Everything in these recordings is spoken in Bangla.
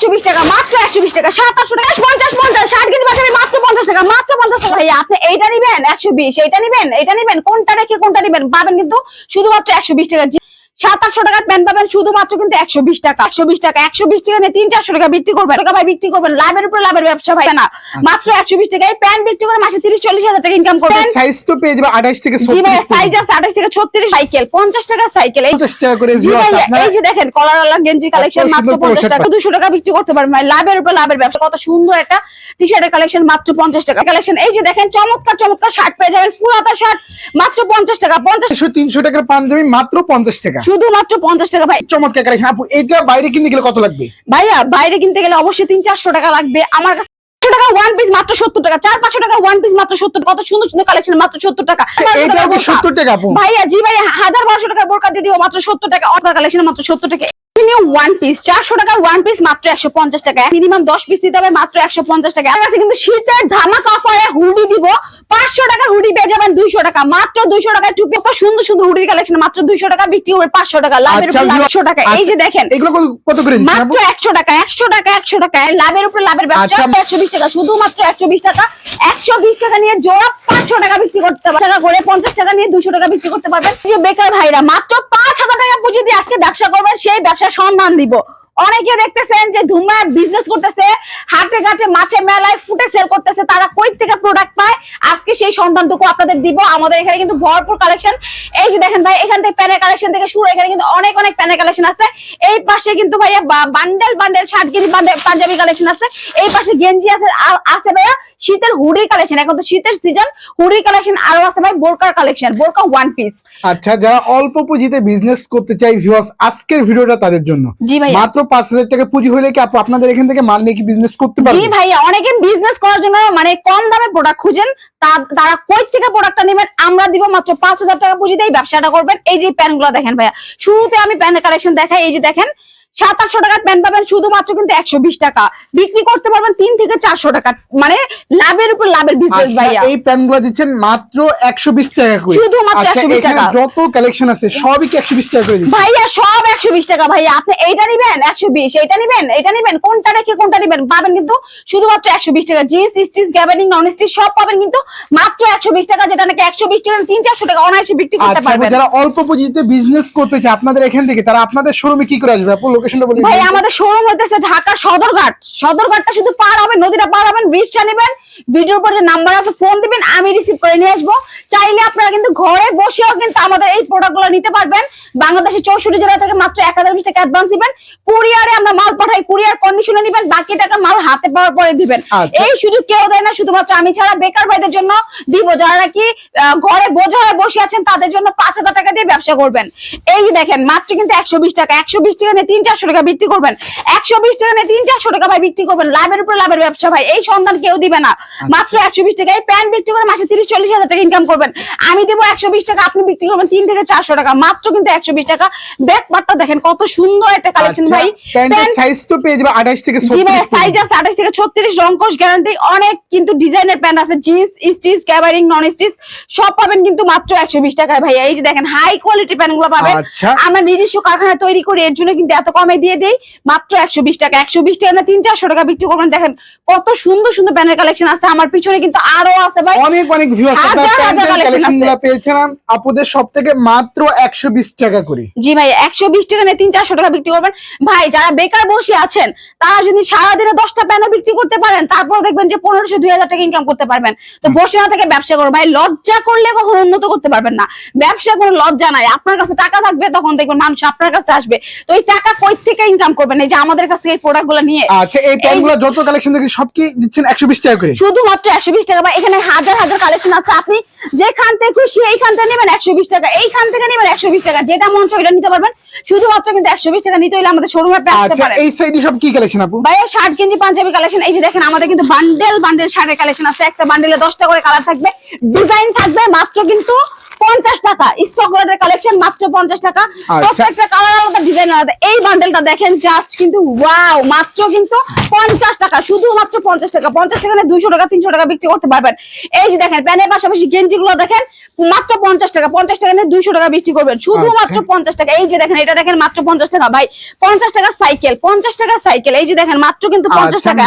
একশো বিশ টাকা, মাত্র একশো বিশ টাকা, সাত আটশো টাকা, পঞ্চাশ পঞ্চাশ, ষাট কিন্তু পাঞ্জাবি মাত্র পঞ্চাশ টাকা, মাত্র পঞ্চাশ টাকা। ভাইয়া, আপনি এইটা নিবেন, একশো বিশ, এইটা নিবেন এইটা নিবেন, কোনটা রেখে কোনটা নিবেন, পাবেন কিন্তু শুধুমাত্র একশো বিশ টাকা। সাত আটশো টাকার প্যান্ট পাবেন শুধুমাত্র কিন্তু একশো বিশ টাকা। একশো বিশ টাকা একশো বিশ টাকা নিয়ে তিন চারশো টাকা বিক্রি করবেন। টাকা ভাই বিক্রি করবেন লাভের উপর লাভের ব্যবসা ভাই না। মাত্র একশো বিশ টাকায় প্যান্ট বিক্রি করে মাসে তিরিশ চল্লিশ হাজার টাকা ইনকাম করবেন। সাইজ তো পেয়ে যাবে আঠাশ থেকে জি ভাই ছত্রিশ সাইজ আছে আঠাশ থেকে ছত্রিশ। সাইকেল পঞ্চাশ টাকা সাইকেল। এই পঞ্চাশ টাকা করে এই যে দেখেন কলার আলা গেঞ্জি কালেকশন মাত্র পঞ্চাশ টাকা। দুশো টাকা বিক্রি করতে পারবেন ভাই। লাভের উপর লাভের ব্যবসা। কত সুন্দর একটা টি শার্টের কালেকশন মাত্র পঞ্চাশ টাকা। কালেকশন এই যে দেখেন চমৎকার চমৎকার শার্ট পেয়ে যাবেন। ফুল হাতা শার্ট মাত্র পঞ্চাশ টাকা। পঞ্চাশ তিনশো তিনশো টাকার পাঞ্জাবি মাত্র পঞ্চাশ টাকা। শুধুমাত্র পঞ্চাশ টাকা ভাই। চমৎকার কালেকশন। আপু এটা বাইরে কিনতে গেলে কত লাগবে? ভাইয়া বাইরে কিনতে গেলে অবশ্যই তিন চারশো টাকা লাগবে। আমার কাছে টাকা ওয়ান পিস মাত্র সত্তর টাকা। চার পাঁচশো টাকা ওয়ান পিস মাত্র সত্তর কত সুন্দর সুন্দর কালেকশন মাত্র সত্তর টাকা। সত্তর ভাইয়া জি ভাইয়া হাজার বারোশো টাকা বোরকা দিয়ে দিব মাত্র সত্তর টাকা। অর্ডার কালেকশন মাত্র সত্তর টাকা। ওয়ান পিস চারশো টাকা ওয়ান পিস মাত্র একশো পঞ্চাশ টাকা মিনিমাম দশ পিস দিতে হবে মাত্র একশো পঞ্চাশ টাকা আমার কাছে কিন্তু শীতের ধামাকা অফারে হুডি দিব। পাঁচশো টাকা হুডি পেয়ে যাবেন দুইশো টাকা। মাত্র দুইশো টাকা টুপি কত সুন্দর সুন্দর হুডির কালেকশন মাত্র দুইশো টাকা বিক্রি করবে পাঁচশো টাকা। লাভের আচ্ছা, উপর একশো টাকা। এই যে আচ্ছা, দেখেন। এগুলো কত- করে মাত্র একশো টাকা একশো টাকা একশো টাকা। লাভের উপর লাভের ব্যবসা। আচ্ছা। একশো বিশ টাকা। শুধুমাত্র একশো বিশ টাকা। একশো বিশ টাকা নিয়ে জোড়া পাঁচশো টাকা বিক্রি করতে পারবেন। টাকা করে পঞ্চাশ টাকা নিয়ে দুশো টাকা বিক্রি করতে পারবেন। যে বেকার ভাইরা মাত্র পাঁচ হাজার টাকা পুঁজি দিয়ে আজকে ব্যবসা করবেন। সেই ব্যবসার সন্ধান দিব। অনেকে দেখতেছেন যে ধুমা বিজনেস করতেছে, হাটে ঘাটে মাছে মেলায় ফুটে সেল করতেছে, তারা কই থেকে প্রোডাক্ট পায়? আজকে সেই সন্ধানটুকু আপনাদের দিব। আমাদের এখানে কিন্তু ভরপুর কালেকশন এই যে দেখেন ভাই এখান থেকে প্যানের কালেকশন থেকে শুরু এখানে কিন্তু অনেক অনেক প্যানের কালেকশন আছে। এই পাশে কিন্তু ভাইয়া বান্ডেল বান্ডেল গেঞ্জি বান্ডেল পাঞ্জাবি কালেকশন আছে। এই পাশে গেঞ্জি আছে আছে ভাইয়া শীতের হুডি কালেকশন এখন তো শীতের সিজন হুডি কালেকশন আরও আছে ভাই বোরকার কালেকশন বোরকা ওয়ান পিস আচ্ছা যারা অল্প পুঁজিতে বিজনেস করতে চাই ভিউয়ার্স আজকের ভিডিওটা তাদের জন্য। জি। মাত্র পাঁচ হাজার টাকা পুঁজি হলে কি আপু আপনাদের এখান থেকে মাল নিয়ে কি বিজনেস করতে জি পারবে ভাইয়া অনেকে বিজনেস করার জন্য মানে কম দামে প্রোডাক্ট খুঁজেন তারা কই থেকে প্রোডাক্টটা নেবেন? আমরা দিব মাত্র পাঁচ হাজার টাকা পুঁজি এই ব্যবসাটা করবেন। এই যে প্যানগুলো দেখেন ভাইয়া। শুরুতে আমি প্যানের কালেকশন দেখাই। এই যে দেখেন সাত আটশো টাকার প্যান্ট পাবেন শুধুমাত্র কিন্তু একশো বিশ টাকা। বিক্রি করতে পারবেন তিন থেকে চারশো টাকা মানে লাভের উপর লাভের বিজনেস আচ্ছা, ভাইয়া। এই প্যান্টগুলো দিচ্ছেন মাত্র একশো বিশ টাকা করে। শুধুমাত্র আচ্ছা 120 টাকা। যত কালেকশন আছে সবই কি একশো বিশ টাকা করে ভাইয়া সব একশো বিশ টাকা ভাইয়া। আপনি এইটা নিবেন একশো বিশ এইটা নিবেন এইটা নিবেন কোনটা রেখে কোনটা নিবেন পাবেন কিন্তু শুধুমাত্র একশো বিশ টাকা। জিন্স স্টিচ গ্যাবারিং নন স্টিচ সব পাবেন কিন্তু মাত্র একশো বিশ টাকা যেটা নাকি একশো বিশ টাকা তিন চারশো টাকা অনায়াসে বিক্রি করতে আচ্ছা পারবেন। যারা অল্প পুঁজিতে বিজনেস করতে চায় আপনাদের এখান থেকে তারা আপনাদের শোরুমে কি করে আসবে? লোকেশনটা বলে ভাই। আমাদের শোরুম হইতেছে ঢাকা সদরঘাট। সদরঘাটটা শুধু পার হবেন নদীটা পার হবেন রিক্সা নেবেন ভিডিওর পর যে নাম্বার আছে ফোন দিবেন আমি রিসিভ করে নিয়ে আসব। চাইলে আপনারা কিন্তু ঘরে বসেও কিন্তু আমাদের এই প্রোডাক্টগুলো নিতে পারবেন। বাংলাদেশের চৌষট্টি জেলা থেকে মাত্র এক হাজার বিশ টাকা অ্যাডভান্স দিবেন। কুরিয়ারে আমরা মাল পাঠাই কুরিয়ার কন্ডিশনে নিবেন বাকি টাকা মাল হাতে পাওয়ার পরে দিবেন। আচ্ছা। এই সুযোগ কেউ দেয় না শুধুমাত্র আমি ছাড়া বেকার ভাইদের জন্য দিব যারা নাকি ঘরে বোঝা হয়ে বসে আছেন তাদের জন্য পাঁচ হাজার টাকা দিয়ে ব্যবসা করবেন। এই দেখেন মাত্র কিন্তু একশো বিশ টাকা একশো বিশ টাকা নিয়ে তিন চারশো টাকা বিক্রি করবেন। একশো বিশ টাকা নিয়ে তিন চারশো টাকা ভাই বিক্রি করবেন। লাভের উপর লাভের ব্যবসা ভাই এই সন্ধান কেউ দিবে না। মাত্র একশো বিশ টাকা এই প্যান্ট বিক্রি করে মাসে তিরিশ চল্লিশ হাজার টাকা ইনকাম করবেন। আমি দেবো একশো বিশ টাকা আপনি বিক্রি করবেন তিন থেকে চারশো টাকা। মাত্র কিন্তু একশো বিশ টাকা। ব্যাক পার্টটা দেখেন কত সুন্দর একটা কালেকশন আচ্ছা, ভাই। সাইজ তো পেয়ে যাবে আঠাশ থেকে জি ভাই সাইজ আছে আঠাশ থেকে ছত্রিশ রংকশ গ্যারান্টি অনেক কিন্তু ডিজাইনের প্যান্ট আছে। জিন্স স্টিচ ক্যাবারিং নন স্টিচ সব পাবেন কিন্তু মাত্র একশো বিশ টাকায় ভাই। এই যে দেখেন হাই কোয়ালিটি প্যান্টগুলো পাবেন। আচ্ছা। আমরা নিজস্ব কারখানা তৈরি করি এর জন্য কিন্তু এত কমে দিয়ে দেই মাত্র একশো বিশ টাকা। একশো বিশ টাকা না তিন চারশো টাকা বিক্রি করবেন। দেখেন কত সুন্দর সুন্দর প্যান্টের কালেকশন আছে। আমার পিছনে কিন্তু আরও আছে ভাই। অনেক অনেক। পেয়েছিলাম আপুদের সব থেকে মাত্র একশো বিশ টাকা করে। জি ভাই একশো বিশ টাকা নিয়ে তিন চারশো টাকা বিক্রি করবেন। ভাই যারা বেকার বসে আছেন তারা যদি সারাদিনে দশটা প্যানও বিক্রি করতে পারেন তারপর দেখবেন যে পনেরোশো দুই হাজার টাকা ইনকাম করতে পারবেন। তো বসে না থেকে ব্যবসা করো ভাই। লজ্জা করলে কখনো উন্নত করতে পারবেন না। ব্যবসা কোনো লজ্জা নাই। আপনার কাছে টাকা থাকবে তখন দেখবেন মানুষ আপনার কাছে আসবে। তো এই টাকা কই থেকে ইনকাম করবেন। এই যে আমাদের কাছে এই প্রোডাক্টগুলো নিয়ে। আচ্ছা এই প্যান্টগুলো যত কালেকশন দেখি সব কি দিচ্ছেন একশো বিশ টাকা করে? শুধুমাত্র একশো বিশ টাকা বা এখানে হাজার হাজার কালেকশন আছে। আপনি যেখান থেকে খুশি এইখান থেকে নেবেন একশো বিশ টাকা। এইখান থেকে নেবেন একশো বিশ টাকা। যেটা মন নিতে পারবেন। শুধুমাত্র কিন্তু একশো বিশ টাকা নিতে হলে আমাদের শোরুমে আসতে আচ্ছা পারেন। এই সাইডে সব কি কালেকশন আপু? ভাইয়া শার্ট গেঞ্জি পাঞ্জাবি কালেকশন এই যে দেখেন আমাদের কিন্তু বান্ডেল বান্ডেল শার্টের কালেকশন আছে। একটা বান্ডেলে দশটা করে কালার থাকবে। ডিজাইন থাকবে মাত্র কিন্তু পঞ্চাশ টাকা। স্টক কালেকশন মাত্র পঞ্চাশ টাকা। আচ্ছা। প্রত্যেকটা কালার আলাদা ডিজাইন আলাদা। এই বান্ডেলটা দেখেন জাস্ট কিন্তু ওয়াও মাত্র কিন্তু পঞ্চাশ টাকা। শুধুমাত্র পঞ্চাশ টাকা। পঞ্চাশ টাকা দুইশো টাকা তিনশো টাকা বিক্রি করতে পারবেন। এই যে দেখেন প্যানের পাশাপাশি গেঞ্জি গুলো দেখেন মাত্র পঞ্চাশ টাকা। পঞ্চাশ টাকা নিয়ে দুইশো টাকা বিক্রি করবেন। শুধুমাত্র আচ্ছা। পঞ্চাশ টাকা। এই যে দেখেন এটা দেখেন মাত্র পঞ্চাশ টাকা। ভাই পঞ্চাশ টাকা সাইকেল পঞ্চাশ টাকা সাইকেল এই যে দেখেন মাত্র কিন্তু পঞ্চাশ আচ্ছা টাকা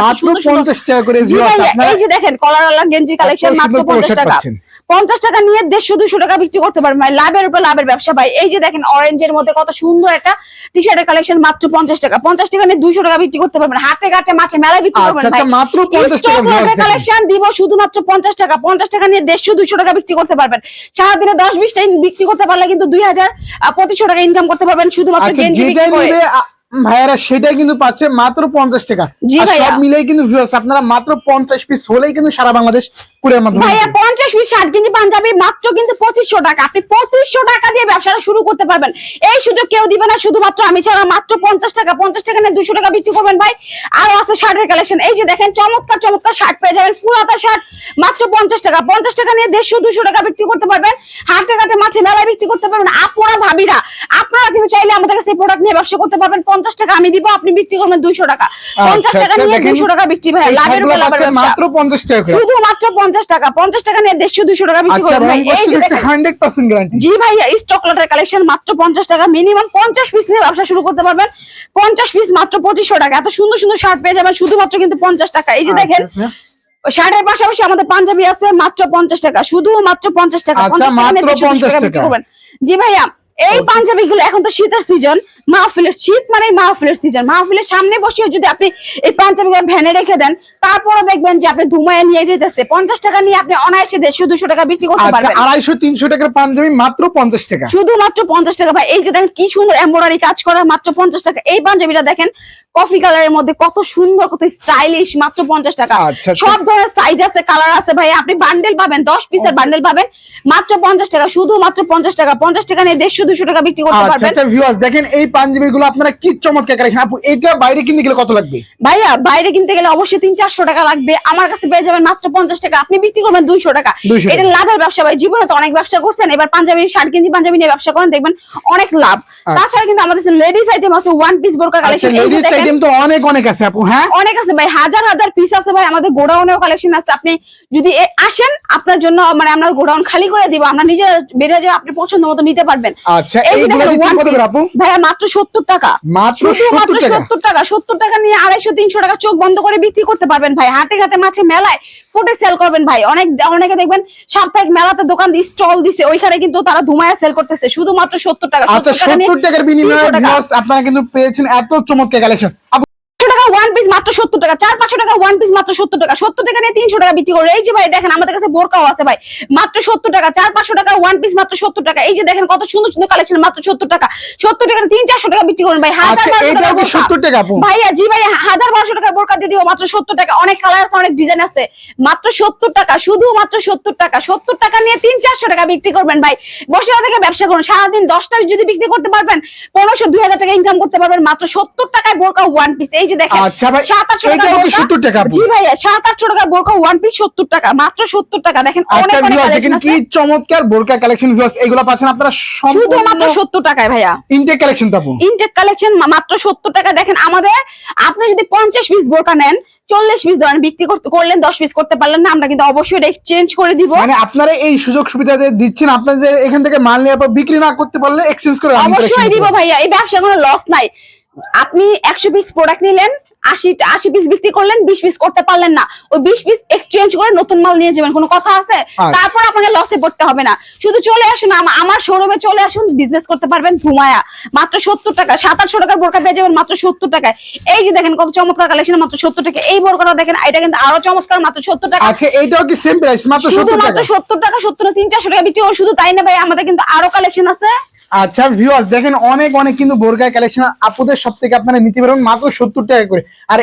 পঞ্চাশ টাকা করে জি আপনারা? এই যে দেখেন কলার গেঞ্জি কালেকশন মাত্র পঞ্চাশ টাকা। পঞ্চাশ টাকা নিয়ে দেড়শো দুশো টাকা বিক্রি করতে পারবেন ভাই। লাভের উপর লাভের ব্যবসা ভাই। এই যে দেখেন অরেঞ্জের মধ্যে কত সুন্দর একটা টি শার্টের কালেকশন মাত্র পঞ্চাশ টাকা। পঞ্চাশ টাকা নিয়ে দুইশো টাকা বিক্রি করতে পারবেন। হাটে ঘাটে মাঠে মেলায় বিক্রি আচ্ছা করবেন ভাই। আচ্ছা মাত্র। কালেকশন দিব শুধুমাত্র পঞ্চাশ টাকা। পঞ্চাশ টাকা নিয়ে দেড়শো দুইশো টাকা বিক্রি করতে পারবেন। সারাদিনে দশ বিশটা বিক্রি করতে পারলে কিন্তু দুই হাজার পঁচিশশো টাকা ইনকাম করতে পারবেন শুধুমাত্র ভাইয়ারা সেটাই কিন্তু পাচ্ছে মাত্র পঞ্চাশ টাকা। সব মিলেই কিন্তু আপনারা মাত্র পঞ্চাশ পিস হলেই কিন্তু সারা বাংলাদেশ কুড়ির মাধ্যমে ভাইয়া পঞ্চাশ পিস ষাট কেজি পাঞ্জাবি মাত্র কিন্তু পঁচিশশো টাকা। আপনি পঁচিশশো টাকা দিয়ে ব্যবসাটা শুরু করতে পারবেন। এই সুযোগ কেউ দিবে না শুধুমাত্র আমি ছাড়া মাত্র পঞ্চাশ টাকা পঞ্চাশ টাকা নিয়ে দুশো টাকা বিক্রি করবেন ভাই। আরও আছে শার্টের কালেকশন এই যে দেখেন চমৎকার চমৎকার শার্ট পেয়ে যাবেন ফুল হাতা শার্ট মাত্র পঞ্চাশ টাকা। পঞ্চাশ টাকা নিয়ে দেড়শো দুশো টাকা বিক্রি করতে পারবেন। হাটে মেলায় বিক্রি করতে পারবেন। আপনারা ভাবিরা আপনারা কিন্তু চাইলে আমাদের কাছে প্রোডাক্ট নিয়ে ব্যবসা করতে পারবেন। পঞ্চাশ টাকা আমি দিব আপনি বিক্রি করবেন দুইশো টাকা। পঞ্চাশ আচ্ছা, টাকা আচ্ছা, নিয়ে দুইশো টাকা বিক্রি ভাই লাভের। মাত্র পঞ্চাশ টাকা করে। শুধুমাত্র পঞ্চাশ টাকা পঞ্চাশ টাকা নিয়ে দেড়শো দুশো টাকা বিক্রি আচ্ছা করবেন এই হান্ড্রেড পার্সেন্ট গ্যারান্টি জি ভাইয়া স্টক লটের কালেকশন মাত্র পঞ্চাশ টাকা মিনিমাম পঞ্চাশ পিস নিয়ে ব্যবসা শুরু করতে পারবেন। পঞ্চাশ পিস মাত্র পঁচিশশো টাকা। এত সুন্দর সুন্দর শার্ট পেয়ে যাবেন শুধুমাত্র কিন্তু পঞ্চাশ টাকা। এই যে দেখেন শার্টের পাশাপাশি আমাদের পাঞ্জাবি আছে মাত্র পঞ্চাশ টাকা শুধু মাত্র পঞ্চাশ টাকা। 50 টাকা মাত্র 50 টাকা। জি ভাইয়া এই পাঞ্জাবি গুলো এখন তো শীতের সিজন মাহফিলের শীত মানে মাহফিলের সিজন মাহফিলের সামনে বসিয়ে যদি আপনি এই পাঞ্জাবি গুলো ভ্যানে রেখে দেন তারপরে দেখবেন যে আপনি ধুমায় নিয়ে যেতেছে পঞ্চাশ টাকা নিয়ে আপনি অনায়াসে দেড়শো দুশো টাকা বিক্রি করতে আচ্ছা পারবেন। আড়াইশো তিনশো টাকার পাঞ্জাবি মাত্র পঞ্চাশ টাকা। শুধুমাত্র পঞ্চাশ টাকা ভাই। এই যে দেখেন কি সুন্দর এমব্রয়ডারি কাজ করা মাত্র পঞ্চাশ টাকা। এই পাঞ্জাবিটা দেখেন কফি কালারের মধ্যে কত সুন্দর কত স্টাইলিশ মাত্র পঞ্চাশ টাকা। আচ্ছা, আচ্ছা। সব ধরনের সাইজ আছে কালার আছে ভাই। আপনি বান্ডেল পাবেন দশ পিসের বান্ডেল পাবেন মাত্র পঞ্চাশ টাকা। শুধুমাত্র পঞ্চাশ টাকা। পঞ্চাশ টাকা নিয়ে দেড়শো দুশো টাকা বিক্রি করতে আচ্ছা পারবেন। আচ্ছা ভিউয়ার্স দেখেন এই পাঞ্জাবি গুলো আপনারা কি চমৎকার কালেকশন। আপু এটা বাইরে কিনতে গেলে কত লাগবে? ভাইয়া বাইরে কিনতে গেলে অবশ্যই তিন চারশো টাকা লাগবে। আমার কাছে পেয়ে যাবেন মাত্র পঞ্চাশ টাকা। আপনি বিক্রি করবেন দুইশো টাকা। এটা লাভের ব্যবসা ভাই। জীবনে তো অনেক ব্যবসা করছেন। এবার পাঞ্জাবি শার্ট কিনছি পাঞ্জাবি নিয়ে ব্যবসা করেন দেখবেন অনেক লাভ। তাছাড়া কিন্তু আমাদের লেডিস আইটেম আছে ওয়ান পিস বোরকা আচ্ছা কালেকশন লেডিস আইটেম তো অনেক অনেক আছে আপু হ্যাঁ? অনেক আছে ভাই। হাজার হাজার পিস আছে ভাই। আমাদের গোডাউনেও কালেকশন আছে। আপনি যদি আসেন আপনার জন্য মানে আমরা গোডাউন খালি করে দিব। আমরা নিজে বেরিয়ে যাব আপনি পছন্দ মতো নিতে পারবেন। আচ্ছা এইগুলো দিচ্ছেন কত করে আপু? ভাইয়া মাত্র সত্তর টাকা। মাত্র শুধুমাত্র 70 টাকা? সত্তর টাকা সত্তর টাকা নিয়ে 250 300 টাকা চোখ বন্ধ করে বিক্রি করতে পারবেন ভাই। হাতে ঘাটে মাছে মেলায় ফুটে সেল করবেন ভাই। অনেক অনেকে দেখবেন সাপ্তাহিক মেলাতে দোকান দিয়ে স্টল দিছে। ওইখানে কিন্তু তারা ধুমায়া সেল করতেছে। শুধুমাত্র সত্তর টাকা আচ্ছা 70 টাকা নিয়ে সত্তর টাকার বিনিময়ে 300 টাকা। viewers আপনারা কিন্তু পেয়েছেন এত চমৎকার কালেকশন আপু পাঁচশো টাকা ওয়ান পিস মাত্র সত্তর টাকা। চার পাঁচশো টাকা ওয়ান পিস মাত্র সত্তর টাকা। সত্তর টাকা নিয়ে তিনশো টাকা বিক্রি করে। এই যে ভাই দেখেন আমাদের কাছে বোরকাও আছে ভাই। মাত্র সত্তর টাকা। চার পাঁচশো টাকা ওয়ান পিস মাত্র সত্তর টাকা। এই যে দেখেন কত সুন্দর সুন্দর কালেকশন মাত্র সত্তর টাকা। সত্তর টাকা তিন চারশো টাকা বিক্রি করেন ভাই। হাজার আচ্ছা টাকা। সত্তর টাকা ভাইয়া জি ভাইয়া হাজার বারোশো টাকার বোরকা দিয়ে দিব। মাত্র সত্তর টাকা। অনেক কালার আছে অনেক ডিজাইন আছে। মাত্র সত্তর টাকা শুধু মাত্র সত্তর টাকা। সত্তর টাকা নিয়ে তিন চারশো টাকা বিক্রি করবেন ভাই। বসে থেকে ব্যবসা করুন। সারাদিন দশটা যদি বিক্রি করতে পারবেন পনেরোশো দুই হাজার টাকা ইনকাম করতে পারবেন। মাত্র সত্তর টাকায় বোরকা ওয়ান পিস এই যে দেখেন আচ্ছা ভাই, সাত আটশো টাকা এটাও কি বোরকা। 70 টাকা জি ভাইয়া সাত আটশো টাকা বোরকা ওয়ান পিস সত্তর টাকা মাত্র সত্তর টাকা। দেখেন আচ্ছা অনেক অনেক ভিউয়ার্স collection দেখেন কি চমৎকার বোরকা কালেকশন ভিউয়ার্স এগুলো পাচ্ছেন আপনারা শুধুমাত্র সত্তর টাকায় ভাইয়া। ইনটেক কালেকশন তো ইনটেক কালেকশন মাত্র সত্তর টাকা। দেখেন আমাদের আপনি যদি পঞ্চাশ পিস বোরকা নেন চল্লিশ পিস ধরেন বিক্রি করতে করলেন দশ পিস করতে পারলেন না আমরা কিন্তু অবশ্যই এক্সচেঞ্জ করে দিব। মানে আপনারা এই সুযোগ সুবিধা দিচ্ছেন আপনাদের এখান থেকে মাল নিয়ে পর বিক্রি না করতে পারলে এক্সচেঞ্জ করে অবশ্যই দিব ভাইয়া এই ব্যবসা কোনো লস নাই। আপনি একশো পিস প্রোডাক্ট নিলেন আশি আশি পিস বিক্রি করলেন বিশ পিস করতে পারলেন না। ওই বিশ পিস এক্সচেঞ্জ করে নতুন মাল নিয়ে যাবেন কোনো কথা আছে? আচ্ছা। তারপর আপনাকে লসে পড়তে হবে না। শুধু চলে আসুন আমার শোরুমে চলে আসুন বিজনেস করতে পারবেন মাত্র সত্তর টাকা সাত আটশো টাকার বোরকা পেয়ে যাবেন মাত্র সত্তর টাকায়। এই যে দেখেন কত চমৎকার কালেকশন মাত্র সত্তর টাকা। এই বোরকাটা দেখেন এটা কিন্তু আরও চমৎকার মাত্র সত্তর টাকা। আচ্ছা এইটাও কি সেম প্রাইস মাত্র সত্তর টাকা সত্তর টাকা সত্তর তিন চারশো টাকা বিক্রি করে শুধু তাই না ভাই? আমাদের কিন্তু আরও কালেকশন আছে। আচ্ছা ভিউয়ার্স দেখেন অনেক অনেক কিন্তু বোরকা কালেকশন আপুদের সব থেকে আপনারা নিতে পারবেন মাত্র সত্তর টাকা করে। আর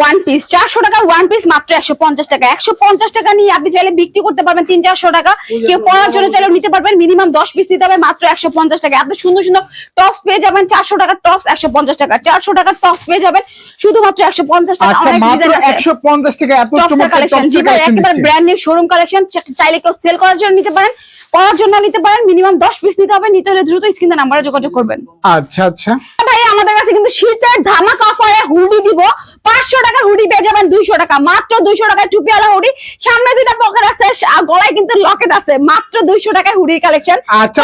ওয়ান পিস চারশো টাকা ওয়ান পিস মাত্র একশো পঞ্চাশ টাকা। একশো পঞ্চাশ টাকা নিয়ে আপনি চাইলে বিক্রি করতে পারবেন তিন চারশো টাকা। কেউ পড়ার জন্য চাইলে নিতে পারবেন মিনিমাম দশ পিস দিতে হবে মাত্র একশো পঞ্চাশ টাকা। এত সুন্দর সুন্দর টপস পেয়ে যাবেন চারশো টাকার টপস একশো পঞ্চাশ টাকা। চারশো টাকার টপস পেয়ে যাবেন শুধুমাত্র একশো পঞ্চাশ টাকা। আচ্ছা একশো পঞ্চাশ টাকা এত ব্র্যান্ড নিউ শোরুম কালেকশন চাইলে কেউ সেল করার জন্য নিতে পারেন। পড়ার জন্য নিতে পারেন মিনিমাম দশ পিস নিতে হবে, নিতে হলে দ্রুত স্ক্রিনে নাম্বারে যোগাযোগ করবেন। আচ্ছা আচ্ছা। ভাই আমাদের কাছে কিন্তু শীতের ধামাকা অফারে হুডি দিব। পাঁচশো টাকা হুডি হুডি পেয়ে যাবেন দুইশো টাকা। মাত্র দুইশো টাকায় টুপিওয়ালা হুডি। সামনে দুইটা পকেট আছে গলায় কিন্তু লকেট আছে। মাত্র দুইশো টাকায় হুডির কালেকশন আচ্ছা।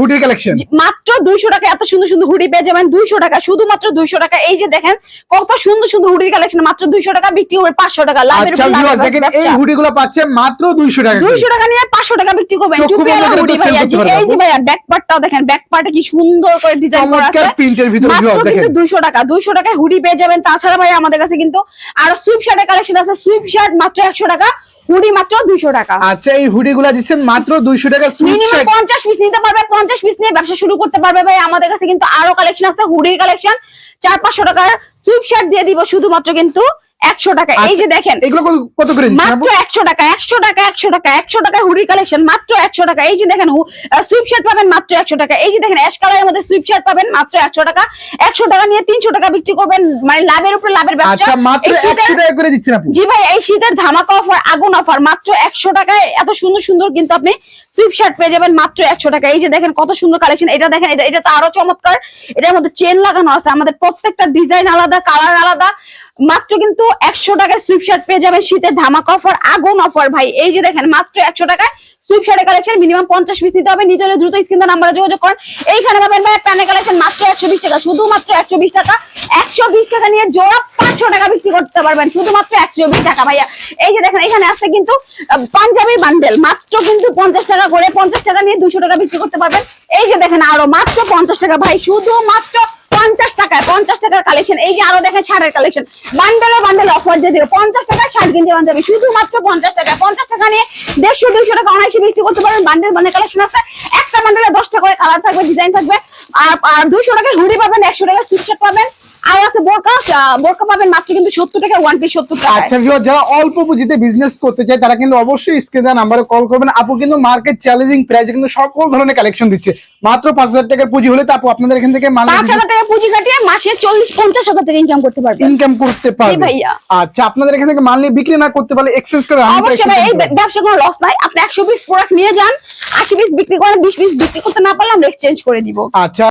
হুডির কালেকশন মাত্র দুইশো টাকা এত সুন্দর সুন্দর হুডি পেয়ে যাবেন দুইশো টাকা। শুধুমাত্র দুইশো টাকা। এই যে দেখেন কত সুন্দর সুন্দর হুডির কালেকশন মাত্র দুইশো টাকা বিক্রি করে পাঁচশো টাকা। লাভের আচ্ছা দেখেন এই ব্যবসা। হুডিগুলো পাচ্ছে মাত্র দুইশো টাকা দুইশো টাকা নিয়ে পাঁচশো টাকা বিক্রি করবেন। টুপিওয়ালা হুডি ভাইয়া। এই যে ভাইয়া ব্যাক পার্টটাও দেখেন ব্যাক পার্টে কি সুন্দর করে ডিজাইন করা আছে। প্রিন্টের ভিতরে ভিউয়ার্স দেখেন। দুইশো টাকা দুইশো টাকায় হুডি পেয়ে যাবেন। তাছাড়া ভাই আমাদের কাছে কিন্তু আরও সুইপ শার্টের কালেকশন আছে। সুইপ শার্ট মাত্র একশো টাকা হুডি মাত্র দুইশো টাকা। আচ্ছা এই হুডিগুলা দিচ্ছেন মাত্র দুইশো টাকা সুইট শার্ট পঞ্চাশ পিস নিতে পারবে পঞ্চাশ পিস নিয়ে ব্যবসা শুরু করতে পারবে ভাই। আমাদের কাছে কিন্তু আরও কালেকশন আছে হুডির কালেকশন চার পাঁচশো টাকার সুইপ শার্ট দিয়ে দিব শুধুমাত্র কিন্তু একশো টাকা। এই যে দেখেন এগুলো কত- করে মাত্র একশো টাকা একশো টাকা একশো টাকা একশো টাকা হুডি কালেকশন মাত্র একশো টাকা। এই যে দেখেন সুইপ শার্ট পাবেন মাত্র একশো টাকা। এই যে দেখেন অ্যাশ কালারের মধ্যে সুইপ শার্ট পাবেন মাত্র একশো টাকা। একশো টাকা নিয়ে তিনশো টাকা বিক্রি করবেন মানে লাভের উপর লাভের ব্যবসা। আচ্ছা মাত্র একশো টাকা করে দিচ্ছেন জি ভাই এই শীতের ধামাকা অফার আগুন অফার মাত্র একশো টাকায় এত সুন্দর সুন্দর কিন্তু আপনি সুইপ শার্ট পেয়ে যাবেন মাত্র একশো টাকা। এই যে দেখেন কত সুন্দর কালেকশন এটা দেখেন, এটা এটা তো আরও চমৎকার। এটার মধ্যে চেন লাগানো আছে। আমাদের প্রত্যেকটা ডিজাইন আলাদা কালার আলাদা। মাত্র কিন্তু একশো টাকায় সুইপ শার্ট পেয়ে যাবেন শীতের ধামাকা অফার আগুন অফার ভাই। এই যে দেখেন, মাত্র একশো টাকায় সুইপ শার্টের কালেকশন মিনিমাম পঞ্চাশ পিস নিতে হবে। নিজের দ্রুত স্ক্রিন নাম্বারে যোগাযোগ করেন। এইখানে পাবেন ভাই প্যানের কালেকশন মাত্র একশো বিশ টাকা। শুধুমাত্র একশো বিশ টাকা। একশো বিশ টাকা নিয়ে জোড়া পাঁচশো টাকা বিক্রি করতে পারবেন। শুধুমাত্র একশো বিশ টাকা ভাইয়া। এই যে দেখেন, এখানে আছে কিন্তু পাঞ্জাবি বান্ডেল মাত্র কিন্তু পঞ্চাশ টাকা করে পঞ্চাশ টাকা নিয়ে দুশো টাকা বিক্রি করতে পারবেন। এই যে দেখেন আরও মাত্র পঞ্চাশ টাকা ভাই। শুধুমাত্র পঞ্চাশ টাকায়, পঞ্চাশ টাকার কালেকশন এই যে আরও দেখেন ছাড়ের কালেকশন বান্ডেলে বান্ডেল অফার দিয়ে দিল। পঞ্চাশ টাকায় ষাট কিনতে পাঞ্জাবি, শুধুমাত্র পঞ্চাশ টাকা পঞ্চাশ টাকা নিয়ে দেড়শো, দুইশো টাকা অনায়াসে বিক্রি করতে পারবেন। বান্ডেল বান্ডেল কালেকশন আছে। একটা বান্ডেলে দশটা করে কালার থাকবে ডিজাইন থাকবে। আর দুইশো টাকায় হুডি পাবেন একশো টাকা সুইটশার্ট পাবেন। আর আছে বোরকা বোরকা পাবেন মাত্র কিন্তু সত্তর টাকা ওয়ান পিস সত্তর টাকা আচ্ছা ভিউয়ার যারা অল্প পুঁজিতে বিজনেস করতে চায় তারা কিন্তু অবশ্যই স্ক্রিনে নাম্বারে কল করবেন। আপু কিন্তু মার্কেট চ্যালেঞ্জিং প্রাইসে কিন্তু সকল ধরনের কালেকশন দিচ্ছে। মাত্র পাঁচ হাজার টাকার পুঁজি হলে আপু আপনাদের এখান থেকে পাঁচ হাজার টাকা পুঁজি কাটিয়ে মাসে চল্লিশ পঞ্চাশ হাজার টাকা ইনকাম করতে পারবেন। ইনকাম করতে পারবে আচ্ছা আপনাদের এখান থেকে মাল নিয়ে বিক্রি না করতে পারলে এক্সচেঞ্জ করে অবশ্যই এই ব্যবসা কোনো লস নাই। আপনি একশো পিস প্রোডাক্ট নিয়ে যান আশি পিস বিক্রি করেন বিশ পিস বিক্রি করতে না পারলে আমরা এক্সচেঞ্জ করে দিব। আচ্ছা